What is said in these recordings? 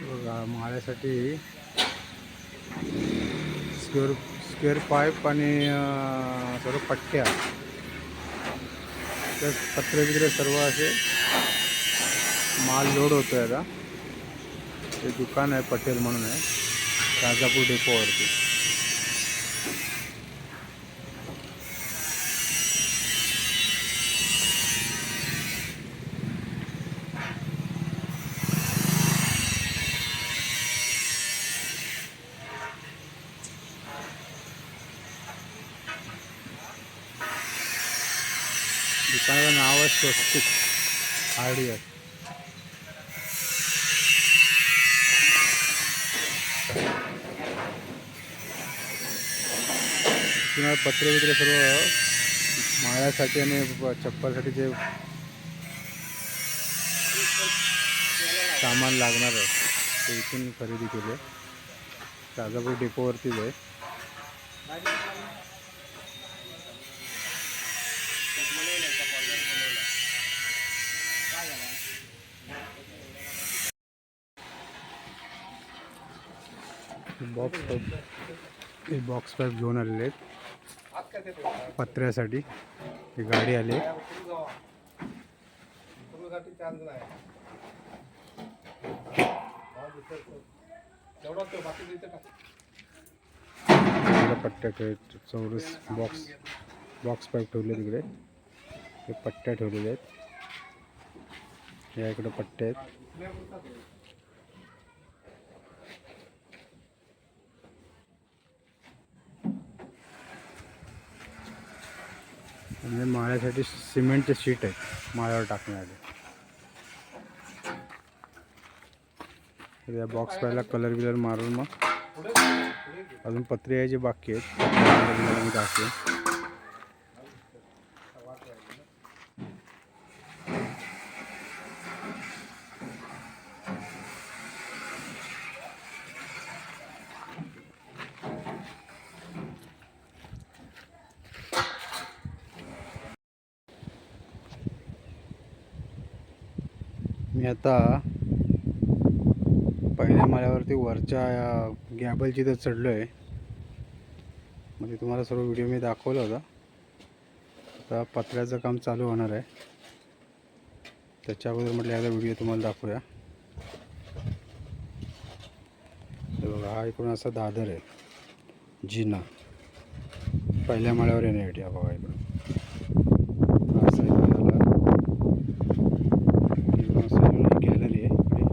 बघा माळ्यासाठी square square pipe आणि सर्व पट्ट्या. तर पत्रे बित्रे सर्व असे माल लोड होतो आहे आता. ते दुकान आहे पटेल म्हणून आहे राजापूर डेपोवरती दुकानाचं नाव आहे स्वस्तिक आर तुम्हाला पत्रे वगैरे सर्व माळ्यासाठी आणि चप्पलसाठी जे सामान लागणार आहे ते इथून खरेदी केले. राजापूर डेपोवरतीच आहे बॉक्स हे बॉक्स पाईप घेऊन आलेले आहेत. पत्र्यासाठी. ही गाडी आली पट्ट्या चौरस बॉक्स बॉक्स पाईप ठेवले तिकडे हे पट्ट्या ठेवलेल्या आहेत. या इकडे पट्टे आहेत. आणि माळ्यासाठी सिमेंटचे शीट आहेत माळ्यावर टाकण्यासाठी. या बॉक्स पाहिला कलर बिलर मारून मग. अजून पत्रे यायचे बाकी आहेत. आता पहिल्या माळ्यावरती वरच्या गॅबल जिथं चढलो आहे म्हणजे तुम्हाला सर्व व्हिडिओ मी दाखवला होता. आता पत्र्याचं काम चालू होणार आहे. त्याच्या अगोदर म्हटलं याचा व्हिडिओ तुम्हाला दाखवूया. बघा हा इकडून असा दादर आहे. जिना. पहिल्या माळ्यावर येण्यासाठी हा बघा इकडून हा असा इकडे झाला किंवा असं गॅलरी आहे इकडे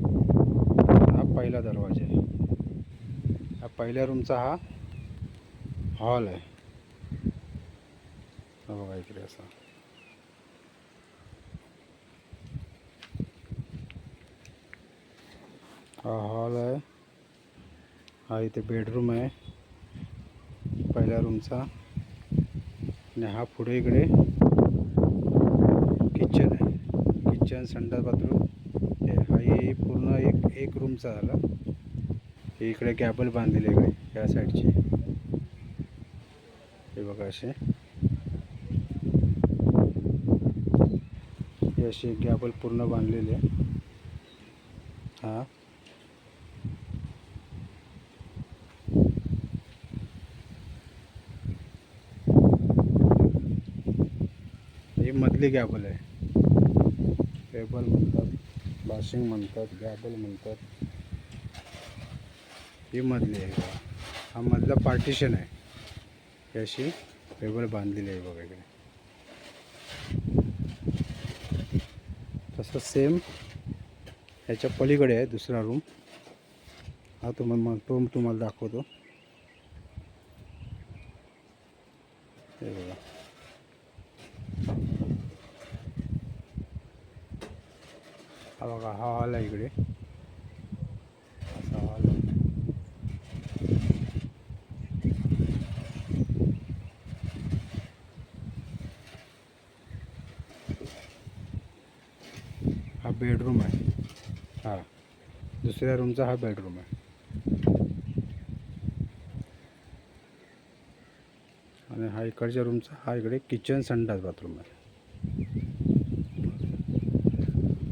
हा पहिला दरवाजा आहे हा पहिल्या रूमचा हा हॉल आहे. बघा इकडे असा. हा हॉल आहे. हा इथे बेडरूम आहे. पहिल्या रूमचा. आणि हा पुढे इकडे किचन आहे. किचन संडास बाथरूम. हे हा हे पूर्ण एक एक रूमचा झाला. हे इकडे गॅबल बांधलेले इकडे या साईडची. हे बघा हे पूर्ण बांधलेले आहे. हा. ही मधली गॅबल आहे. टेबल म्हणतात, बाशिंग म्हणतात, गॅबल म्हणतात. ही मधली आहे बघा. हा मधला पार्टिशन आहे. ही अशी टेबल बांधलेली आहे बघा इकडे. तसं सेम ह्याच्या पलीकडे आहे दुसरा रूम हा तुम्हाला मग तो तुम्हाला दाखवतो. हे बघा. हा बघा हा हॉल आहे इकडे असा हॉल आहे हा बेडरूम आहे. हा. दुसऱ्या रूमचा हा बेडरूम आहे. आणि हा इकडच्या रूमचा हा इकडे किचन संडास बाथरूम आहे.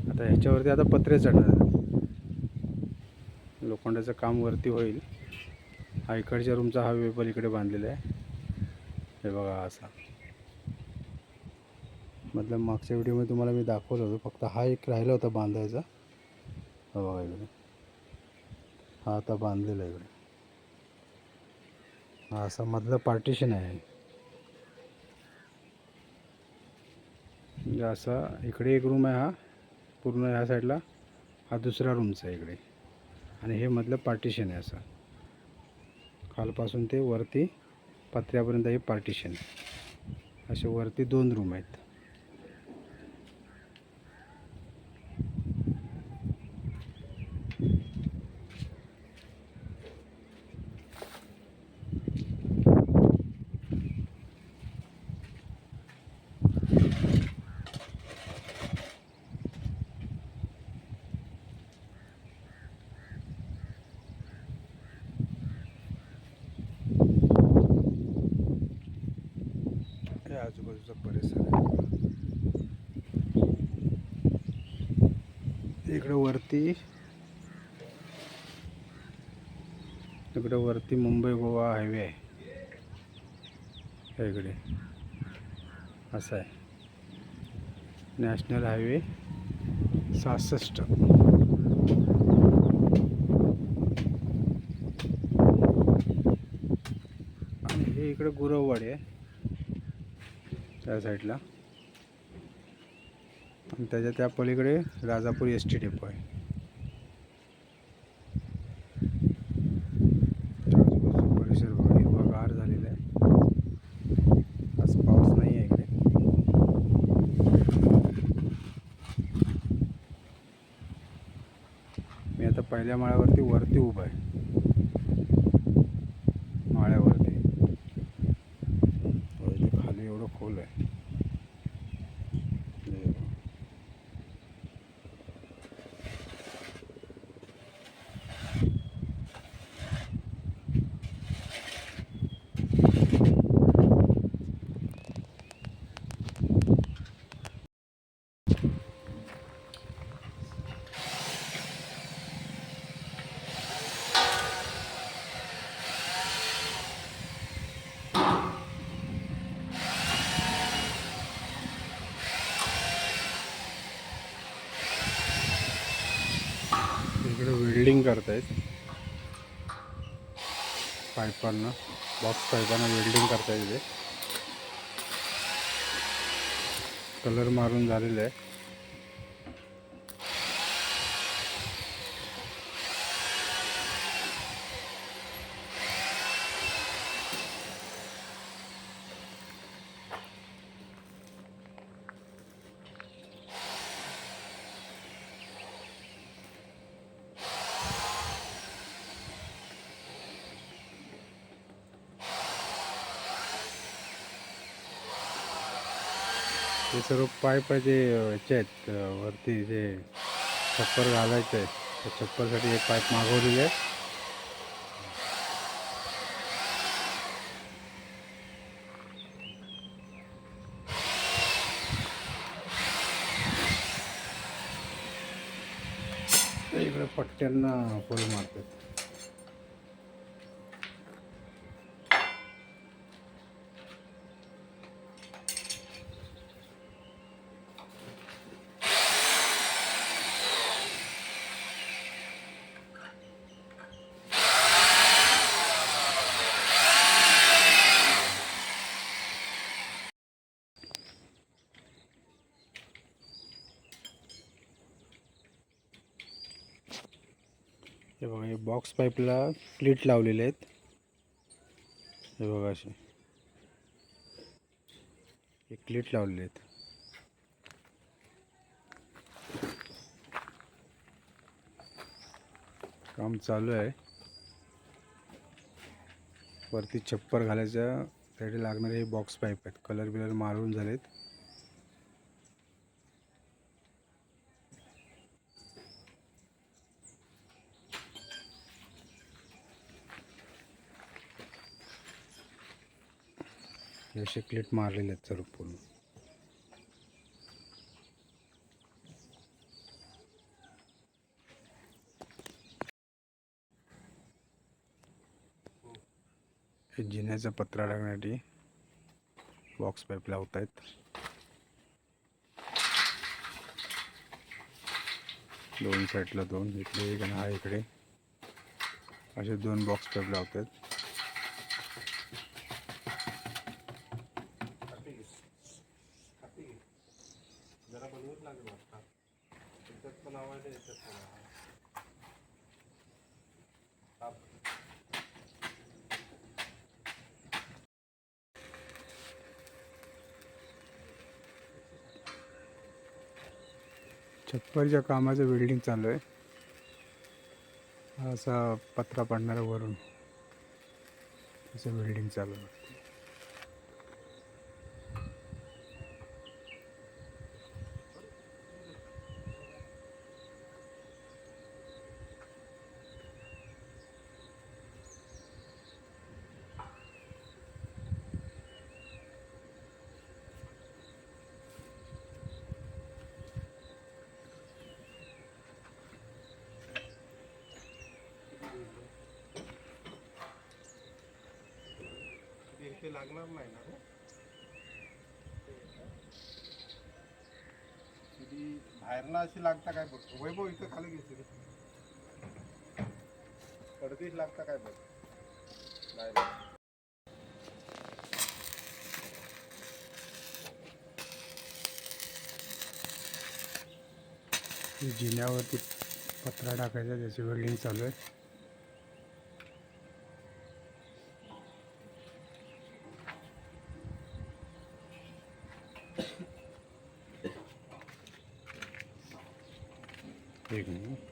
आता ह्याच्यावरती आता पत्रे चढणार. लोखंडाचं काम वरती होईल. हा इकडच्या रूमचा हा वेपल इकडे बांधलेला आहे. हे बघा असा. मतलब मागच्या व्हिडिओमध्ये तुम्हाला मी दाखवलं होतं. फक्त हा एक राहिला होता बांधायचा. हा बघा इकडे. हा आता बांधलेला आहे इकडे. हा असा मधलं पार्टिशन आहे. म्हणजे असा इकडे एक रूम आहे हा. पूर्ण ह्या साईडला हा दुसरा रूमचा आहे इकडे. आणि हे मधलं पार्टिशन आहे असं. खालपासून ते वरती पत्र्यापर्यंत हे पार्टिशन असे वरती दोन रूम आहेत. आजूबाजूचा परिसर आहे. इकडं वरती इकडं वरती मुंबई गोवा हायवे आहे. इकडे. असं आहे. नॅशनल हायवे सहासष्ट. आणि हे इकडं गुरववाडी आहे. त्या साईडला. आणि त्याच्या त्या पलीकडे राजापूर एस टी डेपो आहे. आजूबाजूचा परिसर बघा हिरवागार झालेला आहे. आज पाऊस नाही आहे इकडे. मी आता पहिल्या माळ्यावरती वरती उभा आहे माळ्यावरती हो, इथे खाली एवढं खोल आहे हे बघा. इकडे वेल्डिंग करतायत. पाईपांना बॉक्स पाईपांना वेल्डिंग करतायत इथे. कलर मारून झालेलं आहे. हे सर्व पाईप आहे जे याचे आहेत वरती जे छप्पर घालायचे आहे त्या छप्परसाठी एक पाईप मागवलेले आहे. इकडे पट्ट्यांना फुल मारतात. बॉक्स पाईपला प्लीट लावलेले आहेत. हे बघा असे हे क्लीट लावलेले आहेत. काम चालू आहे. वरती छप्पर घालायच्या साठी लागणारे हे बॉक्स पाईप आहेत. कलर बिलर मारून झालेत. जसे क्लिट मारलेले आहेत सर्व पूर्ण. जिन्याचा पत्रा लागण्यासाठी बॉक्स पाईप लावत आहेत दोन साईडला दोन इकडे एक आणि हा इकडे. असे दोन बॉक्स पाईप लावत आहेत छप्परच्या कामाचं वेल्डिंग चालू आहे. हा असा पत्रा पडणारा वरून त्याचं वेल्डिंग चालू आहे. ते लागणार नाही ना रे? किती बाहेरनं अशी लागता काय बघ? वैभव इथं खाली घेते रे. कडकीच लागता काय बघ? बाहेर जिन्यावरती पत्रा टाकायचा त्याची वेल्डिंग चालू आहे एक मिनिट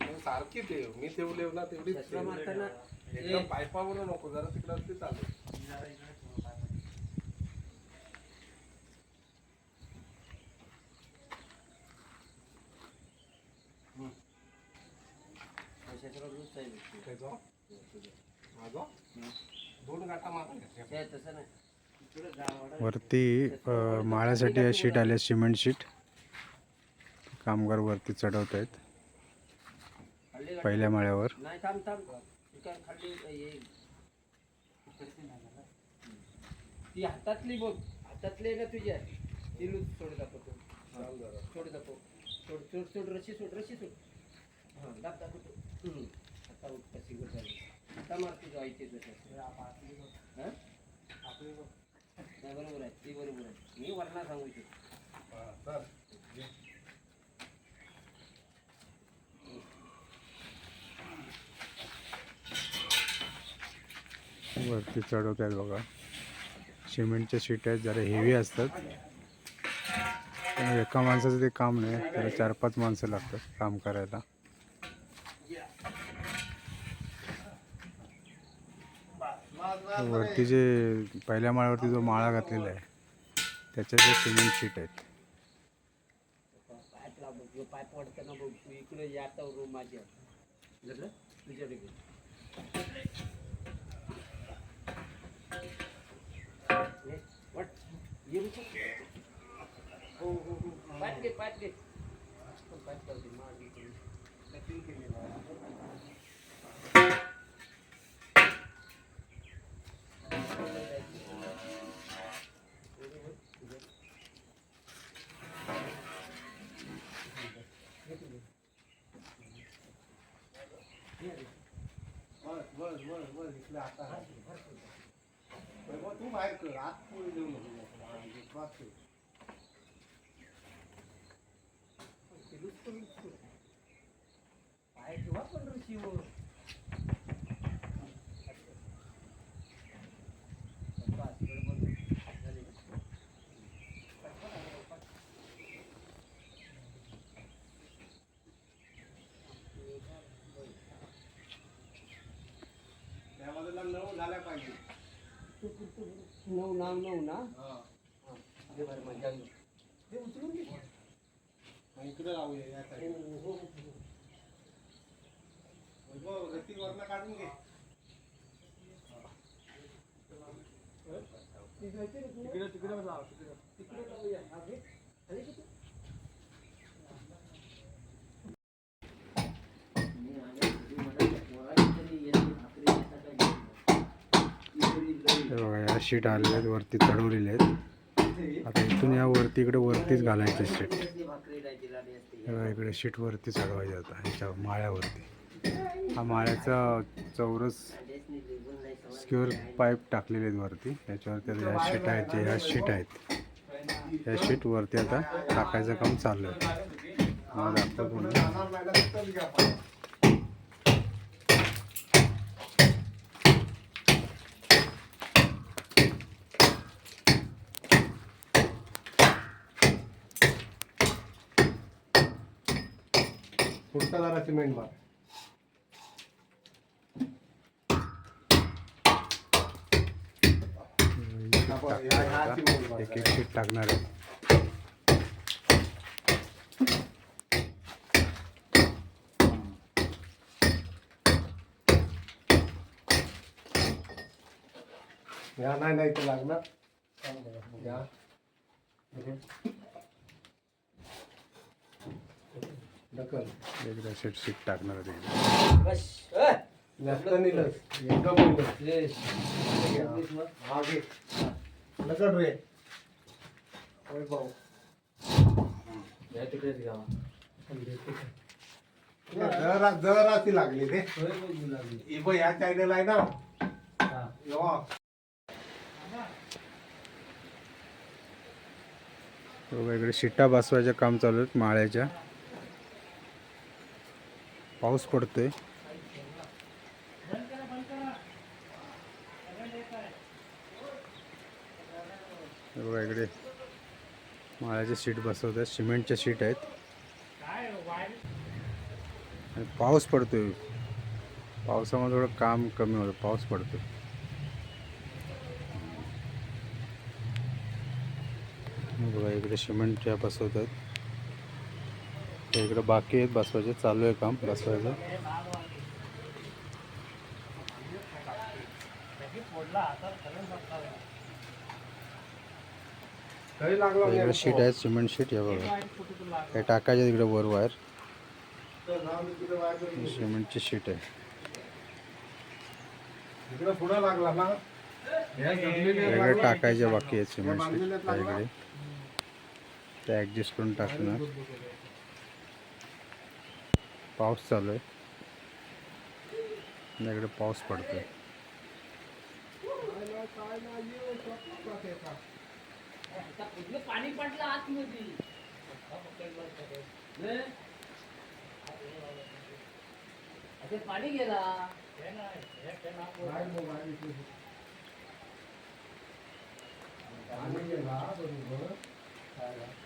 मग सारखी ठेव मी ठेवले ना तेवढीच ठेव. एकदम पायपावर नको जरा तिकडे असते मारा वरती माळ्यासाठी शीट आल्या सिमेंट शीट. कामगार वरती चढवत आहेत पहिल्या माळ्यावर. नाही थांब थांब. इकडं खाली ये. ती हातातली बघ. हातातली आहे ना तुझ्या ती लूज सोड दाखवतो सोड दाखव. सोड सोड सोड रशी सोड रशी सोड. हां दाब दाखवतो. आता उठ कशी गोष्ट झाली. आता मार तुझं हां? बरोबर आहे. ती बरोबर आहे. मी वरणा सांगू शकतो वरती चढवत आहेत बघा. सिमेंटच्या शीट आहेत जरा हेवी असतात. पण एका माणसाचं ते काम नाही त्याला चार पाच माणसं लागतात काम करायला. वरती जे पहिल्या माळ्यावरती जो माळा घातलेला आहे त्याच्या जे सिमेंट शीट आहेत. बघ इकडे हो हो हो पाईप घे पाईप घे पाईप लावते मागे इकडे. Cutting केलेलं आहे. बस बस बस बस इथले आता वैभव, तू बाहेर कर आत पोळी देऊ नको हा, इथे cross ठेव. ते लूज करून लूज करून. पाय ठेवा पण ऋषीवर बस, बरोबर. झाली ना? त्या बाजूला नऊ झाल्या पाहिजे नऊ नाव नऊ ना बरं हे या हो, वरनं काढून हे बघा या शीट आलेल्या आहेत वरती चढवलेल्या आहेत. आता इथून या वरती इकडे वरतीच घालायचे शीट इकडे शीट वरती चढवायचे आता ह्याच्या माळ्यावरती. हा माळ्याचा चौरस स्क्युअर पाईप टाकलेले आहेत वरती. त्याच्यावरती आता ह्या शीट आहेत ह्या शीट आहेत. ह्या शीट वरती आता टाकायचं काम चाललं आहे मला दाखवतो पुढचा जरा सिमेंट मार एक एक शीट टाकणार आहे. या नाही नाही ते लागणार. या ढकल एकदा शीट शीट टाकणार आहे तिकडे बस. अ. जास्त नेलंस एकदम नेलंस येस. हा घे ढकल रे होय भाऊ. या तिकडेच घ्यावा. जरा जरा ती लागली ते बघ या चॅनल आहे ना. हा. इकडे शिट्टा बसवायचं काम चालू आहेत माळ्याच्या. पाऊस पडतोय. बघा इकडे माळ्याचे सीट बसवत आहेत सिमेंटच्या सीट आहेत. आणि पाऊस पडतोय. पावसामुळे थोडं काम कमी होतं पाऊस पडतोय. बघा इकडे सिमेंटच्या बसवत आहेत इकडे बाकी आहेत. बसवायचे चालू आहे काम बसवायचं. तरी लागला इकडे शीट आहेत सिमेंट शीट हे बघा. हे टाकायचे तिकडे वर वायर. सिमेंटची शीट आहे. इकडे पुढं लागला ना. वेगळे टाकायचे बाकी आहेत सिमेंट शीट. त्या इकडे. ते ॲडजस्ट करून टाकणार. पाऊस चालू आहे आणि इकडे पाऊस पडतोय आता इकडे पाणी पडलं आतमध्ये ने? आता पाणी गेला काय काय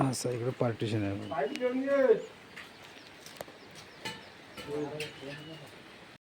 असं इकडे पार्टिशन आहे. पाईप घेऊन